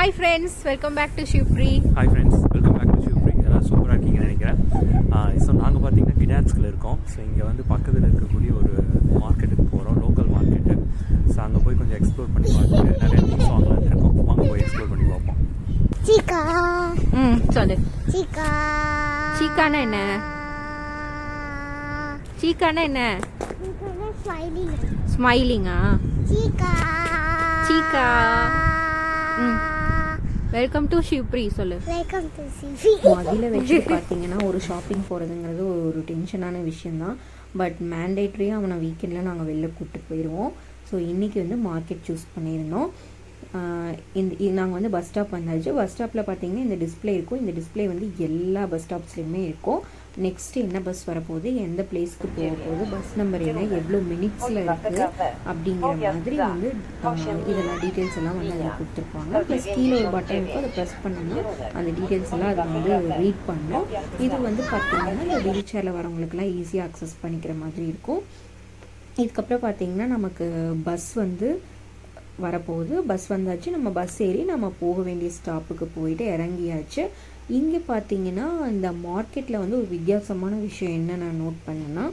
Hi friends welcome back to Shivpri hi friends welcome back to Shivpri எல்லாம் சூப்பராக இருக்கீங்கன்னு நினைக்கிறேன். ஸோ நாங்கள் பார்த்தீங்கன்னா கிடான்ஸ்கில் இருக்கோம். ஸோ இங்கே வந்து பக்கத்தில் இருக்கக்கூடிய ஒரு மார்க்கெட்டுக்கு போகிறோம் லோக்கல் மார்க்கெட்டு ஸோ அங்கே போய் கொஞ்சம் எக்ஸ்ப்ளோர் பண்ணி பார்த்துட்டு நிறைய திங்ஸ் வாங்கலாம் இருக்கோம். வாங்க போய் எக்ஸ்ப்ளோர் பண்ணி பார்ப்போம். Chica, ம் சொல்லு. chica. சீக்கானா என்ன? சீக்கானா என்ன. ஸ்மைலிங்கா Chica. Chica. ம். வெல்கம் டு ஷிவ்ப்ரி சொல்லு. To CV. முதல்ல வச்சு பார்த்தீங்கன்னா ஒரு ஷாப்பிங் போகிறதுங்கிறது ஒரு டென்ஷனான விஷயந்தான் பட் மேண்டேட்ரியாக அவனை வீக்கெண்டில் நாங்கள் வெளில கூப்பிட்டு போயிடுவோம் ஸோ இன்றைக்கி வந்து மார்க்கெட் சூஸ் பண்ணியிருந்தோம். இந்த நாங்கள் வந்து பஸ் ஸ்டாப் வந்தாச்சு. பஸ் ஸ்டாப்பில் பார்த்தீங்கன்னா இந்த டிஸ்ப்ளே இருக்கும். இந்த டிஸ்ப்ளே வந்து எல்லா பஸ் ஸ்டாப்ஸ்லையுமே இருக்கும். நெக்ஸ்ட்டு என்ன பஸ் வரப்போகுது? எந்த பிளேஸ்க்கு போக போகுது பஸ் நம்பர் என்ன? எவ்வளோ மினிட்ஸில் இருக்குது அப்படிங்கிற மாதிரி வந்து இதெல்லாம் டீட்டெயில்ஸ் எல்லாம் வந்து அதில் கொடுத்துருப்பாங்க. ப்ளஸ் கீழே ஒரு பட்டன் இருக்கும் அதை ப்ரெஸ் பண்ணோம்னா அந்த டீட்டெயில்ஸ் எல்லாம் அதை வந்து ரீட் பண்ணும். இது வந்து பார்த்தீங்கன்னா இந்த வீல் சேரில் வரவங்களுக்குலாம் ஈஸியாக அக்சஸ் பண்ணிக்கிற மாதிரி இருக்கும். இதுக்கப்புறம் பார்த்தீங்கன்னா நமக்கு பஸ் வந்து வரப்போகுது. பஸ் வந்தாச்சு. நம்ம பஸ் ஏறி நம்ம போக வேண்டிய ஸ்டாப்புக்கு போயிட்டு இறங்கியாச்சு. இங்கே பார்த்தீங்கன்னா இந்த மார்க்கெட்டில் வந்து ஒரு வித்தியாசமான விஷயம் என்ன நான் நோட் பண்ணேன்னா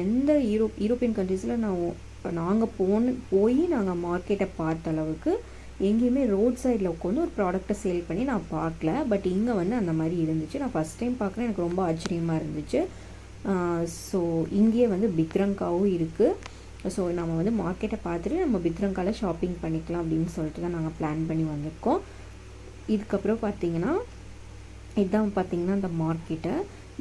எந்த யூரோப் யூரோப்பியன் கண்ட்ரீஸில் நான் நாங்கள் போன போய் நாங்கள் மார்க்கெட்டை பார்த்த அளவுக்கு எங்கேயுமே ரோட் சைடில் உட்காந்து ஒரு ப்ராடக்ட்டை சேல் பண்ணி நான் பார்க்கல. பட் இங்கே வந்து அந்த மாதிரி இருந்துச்சு. நான் ஃபஸ்ட் டைம் பார்க்குறேன். எனக்கு ரொம்ப ஆச்சரியமாக இருந்துச்சு. ஸோ இங்கேயே வந்து பிக்ரங்காவும் இருக்குது ஸோ நம்ம வந்து மார்க்கெட்டை பார்த்துட்டு நம்ம பிக்ரங்காவில் ஷாப்பிங் பண்ணிக்கலாம் அப்படின்னு சொல்லிட்டு தான் நாங்கள் பிளான் பண்ணி வந்திருக்கோம். இதுக்கப்புறம் பார்த்தீங்கன்னா இதுதான் பார்த்தீங்கன்னா அந்த மார்க்கெட்டை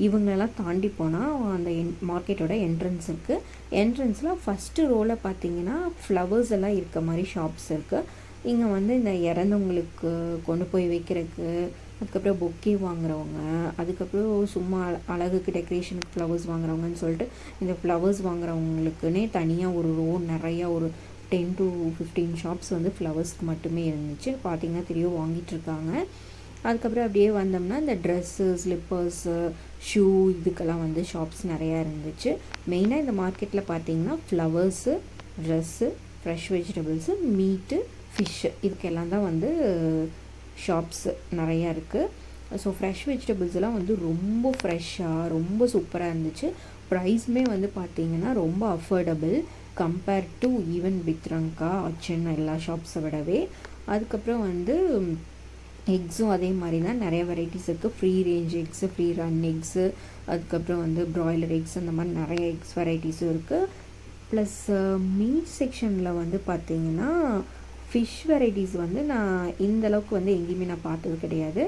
இவங்களெல்லாம் தாண்டி போனால் அந்த என் மார்க்கெட்டோட என்ட்ரன்ஸ் இருக்குது என்ட்ரன்ஸில் ஃபஸ்ட்டு ரோவில் பார்த்தீங்கன்னா ஃப்ளவர்ஸ் எல்லாம் இருக்க மாதிரி ஷாப்ஸ் இருக்குது இங்கே வந்து இந்த இறந்தவங்களுக்கு கொண்டு போய் வைக்கிறதுக்கு அதுக்கப்புறம் பொக்கே வாங்குறவங்க அதுக்கப்புறம் சும்மா அழகுக்கு டெக்கரேஷனுக்கு ஃப்ளவர்ஸ் வாங்குறவங்கன்னு சொல்லிட்டு இந்த ஃப்ளவர்ஸ் வாங்குறவங்களுக்குன்னே தனியாக ஒரு ரோ நிறையா ஒரு டென் டு ஃபிஃப்டீன் ஷாப்ஸ் வந்து ஃப்ளவர்ஸ்க்கு மட்டுமே இருந்துச்சு. பார்த்தீங்கன்னா தெரியும் வாங்கிட்டு இருக்காங்க. அதுக்கப்புறம் அப்படியே வந்தோம்னா இந்த ட்ரெஸ்ஸு ஸ்லிப்பர்ஸு ஷூ இதுக்கெல்லாம் வந்து ஷாப்ஸ் நிறையா இருந்துச்சு. மெயினாக இந்த மார்க்கெட்டில் பார்த்தீங்கன்னா flowers dress fresh vegetables meat fish இதுக்கெல்லாம் தான் வந்து ஷாப்ஸ் நிறையா இருக்குது ஸோ ஃப்ரெஷ் வெஜிடபிள்ஸ்லாம் வந்து ரொம்ப ஃப்ரெஷ்ஷாக ரொம்ப சூப்பராக இருந்துச்சு. ப்ரைஸுமே வந்து பார்த்தீங்கன்னா ரொம்ப அஃபோர்டபுள் கம்பேர் டு ஈவன் பித்ரங்கா அச்சன் எல்லா ஷாப்ஸை விடவே. அதுக்கப்புறம் வந்து எக்ஸும் அதே மாதிரி தான் நிறைய வெரைட்டிஸ் இருக்குது free range eggs free run eggs அதுக்கப்புறம் வந்து ப்ராய்லர் எக்ஸ் அந்த மாதிரி நிறைய எக்ஸ் வெரைட்டிஸும் இருக்குது ப்ளஸ் மீட் செக்ஷனில் வந்து பார்த்திங்கன்னா ஃபிஷ் வெரைட்டிஸ் வந்து நான் இந்தளவுக்கு வந்து எங்கேயுமே நான் பார்த்தது கிடையாது.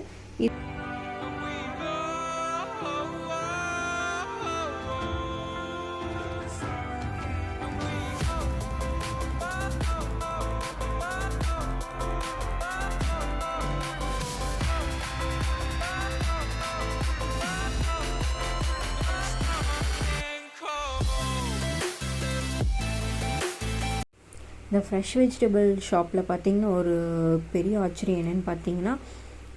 இந்த ஃப்ரெஷ் வெஜிடபிள் ஷாப்பில் பார்த்தீங்கன்னா ஒரு பெரிய ஆச்சரியம் என்னென்னு பார்த்தீங்கன்னா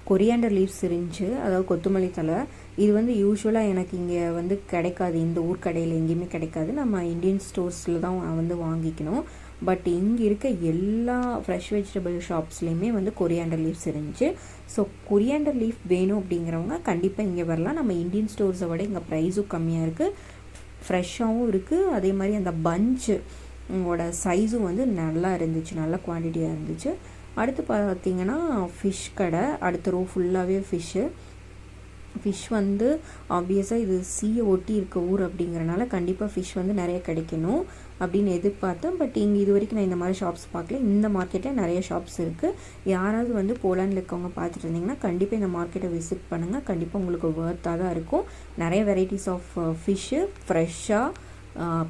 கொரியாண்டர் லீவ்ஸ் இருந்துச்சு. அதாவது கொத்தமல்லி தலை இது வந்து யூஸ்வலாக எனக்கு இங்கே வந்து கிடைக்காது. இந்த ஊர் கடையில் எங்கேயுமே கிடைக்காது. நம்ம இந்தியன் ஸ்டோர்ஸில் தான் வந்து வாங்கிக்கணும். பட் இங்கே இருக்க எல்லா ஃப்ரெஷ் வெஜிடபிள் ஷாப்ஸ்லேயுமே வந்து கொரியாண்டர் லீவ்ஸ் இருந்துச்சு. ஸோ கொரியாண்டர் லீஃப் வேணும் அப்படிங்கிறவங்க கண்டிப்பாக இங்கே வரலாம். நம்ம இந்தியன் ஸ்டோர்ஸை விட இங்கே ப்ரைஸும் கம்மியாக இருக்குது ஃப்ரெஷ்ஷாகவும் இருக்குது அதே மாதிரி அந்த பஞ்சு உங்களோட சைஸும் வந்து நல்லா இருந்துச்சு நல்ல குவான்டிட்டியாக இருந்துச்சு. அடுத்து பார்த்தீங்கன்னா ஃபிஷ் கடை. அடுத்த ரோ ஃபுல்லாகவே ஃபிஷ்ஷு ஃபிஷ் வந்து ஆப்வியஸாக இது சீயை ஒட்டி இருக்க ஊர் அப்படிங்கிறனால கண்டிப்பாக ஃபிஷ் வந்து நிறைய கிடைக்கணும் அப்படின்னு எதிர்பார்த்தேன். பட் இங்கே இது வரைக்கும் நான் இந்த மாதிரி ஷாப்ஸ் பார்க்கல. இந்த மார்க்கெட்டில் நிறைய ஷாப்ஸ் இருக்குது யாராவது வந்து போலாண்டில் இருக்கவங்க பார்த்துட்டு இருந்தீங்கன்னா கண்டிப்பாக இந்த மார்க்கெட்டை விசிட் பண்ணுங்கள் கண்டிப்பாக உங்களுக்கு ஒர்த்தாக தான் இருக்கும். நிறைய வெரைட்டிஸ் ஆஃப் ஃபிஷ்ஷு ஃப்ரெஷ்ஷாக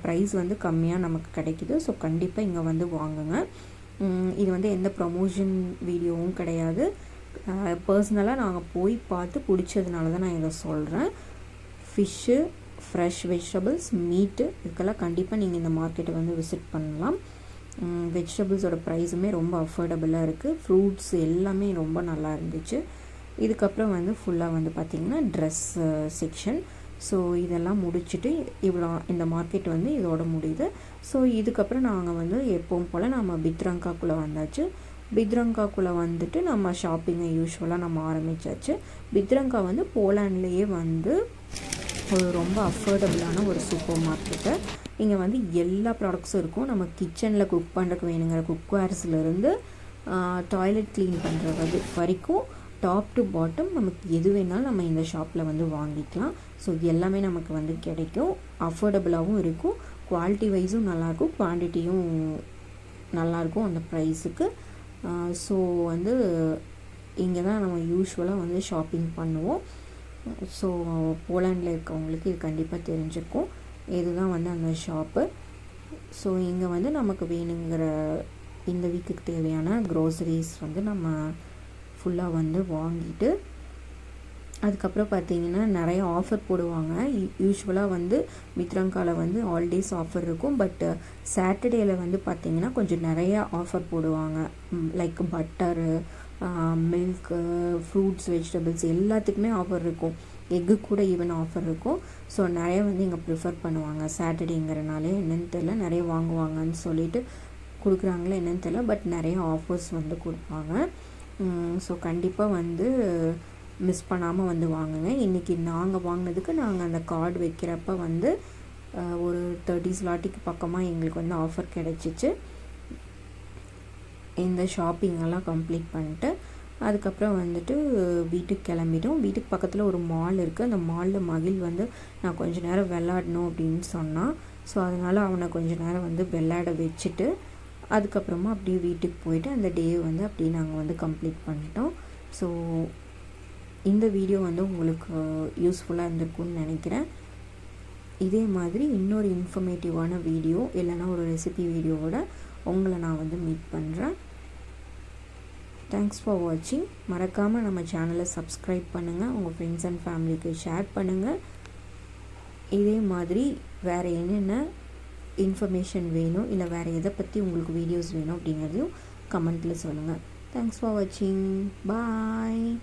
ப்ரைஸ் வந்து கம்மியாக நமக்கு கிடைக்குது. ஸோ கண்டிப்பாக இங்கே வந்து வாங்குங்க. இது வந்து எந்த ப்ரமோஷன் வீடியோவும் கிடையாது. பர்சனலாக நாங்கள் போய் பார்த்து பிடிச்சதுனால தான் நான் இதை சொல்கிறேன் ஃபிஷ்ஷு ஃப்ரெஷ் வெஜிடபிள்ஸ் மீட்டு இதுக்கெல்லாம் கண்டிப்பாக நீங்கள் இந்த மார்க்கெட்டை வந்து விசிட் பண்ணலாம். வெஜிடபிள்ஸோட ப்ரைஸுமே ரொம்ப அஃபோர்டபுளாக இருக்குது ஃப்ரூட்ஸ் எல்லாமே ரொம்ப நல்லா இருந்துச்சு. இதுக்கப்புறம் வந்து ஃபுல்லாக வந்து பார்த்திங்கன்னா ட்ரெஸ் செக்ஷன் ஸோ இதெல்லாம் முடிச்சுட்டு இவ்வளோ இந்த மார்க்கெட் வந்து இதோட முடியுது. ஸோ இதுக்கப்புறம் நாங்கள் வந்து எப்பவும் போல் நம்ம பித்ரங்காக்குள்ளே வந்தாச்சு. பித்ரங்காக்குள்ளே வந்துட்டு நம்ம ஷாப்பிங்கை யூஸ்வலாக நம்ம ஆரம்பிச்சாச்சு. பித்ரங்கா வந்து போலாண்ட்லேயே வந்து ஒரு ரொம்ப அஃபோர்டபுளான ஒரு சூப்பர் மார்க்கெட்டு இங்கே வந்து எல்லா ப்ராடக்ட்ஸும் இருக்கும். நம்ம கிச்சனில் குக் பண்ணுறதுக்கு வேணுங்கிற குக்வேர்ஸ்லேருந்து டாய்லெட் க்ளீன் பண்ணுறது வரைக்கும் டாப் டு பாட்டம் நமக்கு எது வேணாலும் நம்ம இந்த ஷாப்பில் வந்து வாங்கிக்கலாம். ஸோ எல்லாமே நமக்கு வந்து கிடைக்கும். அஃபோர்டபுளாகவும் இருக்கும். குவாலிட்டி வைஸும் நல்லாயிருக்கும் குவான்டிட்டியும் நல்லாயிருக்கும் அந்த ப்ரைஸுக்கு ஸோ வந்து இங்கே தான் நம்ம யூஸ்வலாக வந்து ஷாப்பிங் பண்ணுவோம். ஸோ போலாண்டில் இருக்கவங்களுக்கு இது கண்டிப்பாக தெரிஞ்சிருக்கும் இதுதான் வந்து அந்த ஷாப்பு ஸோ இங்கே வந்து நமக்கு வேணுங்கிற இந்த வீக்குக்கு தேவையான க்ரோசரிஸ் வந்து நம்ம ஃபுல்லாக வந்து வாங்கிட்டு அதுக்கப்புறம் பார்த்தீங்கன்னா நிறைய ஆஃபர் போடுவாங்க. யூஸ்வலாக வந்து மித்ரங்காவில் வந்து ஆல்டேஸ் ஆஃபர் இருக்கும். பட் சாட்டர்டேயில் வந்து பார்த்தீங்கன்னா கொஞ்சம் நிறையா ஆஃபர் போடுவாங்க. Like butter milk fruits vegetables எல்லாத்துக்குமே ஆஃபர் இருக்கும். எக்கு கூட ஈவன் ஆஃபர் இருக்கும். ஸோ நிறைய வந்து இங்கே ப்ரிஃபர் பண்ணுவாங்க. சாட்டர்டேங்கிறனாலே என்னென்னு தெரில நிறைய வாங்குவாங்கன்னு சொல்லிட்டு கொடுக்குறாங்களே என்னென்னு தெரில பட் நிறைய ஆஃபர்ஸ் வந்து கொடுப்பாங்க. ஸோ கண்டிப்பாக வந்து மிஸ் பண்ணாமல் வந்து வாங்குங்க. இன்றைக்கி நாங்கள் வாங்கினதுக்கு நாங்கள் அந்த கார்டு வைக்கிறப்ப வந்து ஒரு தேர்ட்டி ஸ்லாட்டிக்கு பக்கமாக எங்களுக்கு வந்து ஆஃபர் கிடச்சிச்சு. இந்த ஷாப்பிங்கெல்லாம் கம்ப்ளீட் பண்ணிட்டு அதுக்கப்புறம் வந்துட்டு வீட்டுக்கு கிளம்பிட்டோம். வீட்டுக்கு பக்கத்தில் ஒரு மால் இருக்குது அந்த மாலில் மகிழ் வந்து நான் கொஞ்ச நேரம் விளாடணும் அப்படின்னு சொன்னான். ஸோ அதனால் அவனை கொஞ்ச நேரம் வந்து விளையாட வச்சுட்டு அதுக்கப்புறமா அப்படியே வீட்டுக்கு போயிட்டு அந்த டே வந்து அப்படியே நாங்கள் வந்து கம்ப்ளீட் பண்ணிட்டோம். ஸோ இந்த வீடியோ வந்து உங்களுக்கு யூஸ்ஃபுல்லாக இருந்திருக்கும்னு நினைக்கிறேன். இதே மாதிரி இன்னொரு இன்ஃபர்மேட்டிவான வீடியோ இல்லைன்னா ஒரு ரெசிபி வீடியோவோட உங்களை நான் வந்து மீட் பண்ணுறேன் தேங்க்ஸ் ஃபார் வாட்சிங் மறக்காமல் நம்ம சேனலை சப்ஸ்கிரைப் பண்ணுங்கள் உங்கள் ஃப்ரெண்ட்ஸ் அண்ட் ஃபேமிலிக்கு ஷேர் பண்ணுங்கள் இதே மாதிரி வேறு என்னென்ன இன்ஃபர்மேஷன் வேணும் இல்லை வேறு எதை பற்றி உங்களுக்கு வீடியோஸ் வேணும் அப்படிங்கிறதையும் கமெண்ட்டில் சொல்லுங்கள் தேங்க்ஸ் ஃபார் வாட்சிங் பாய்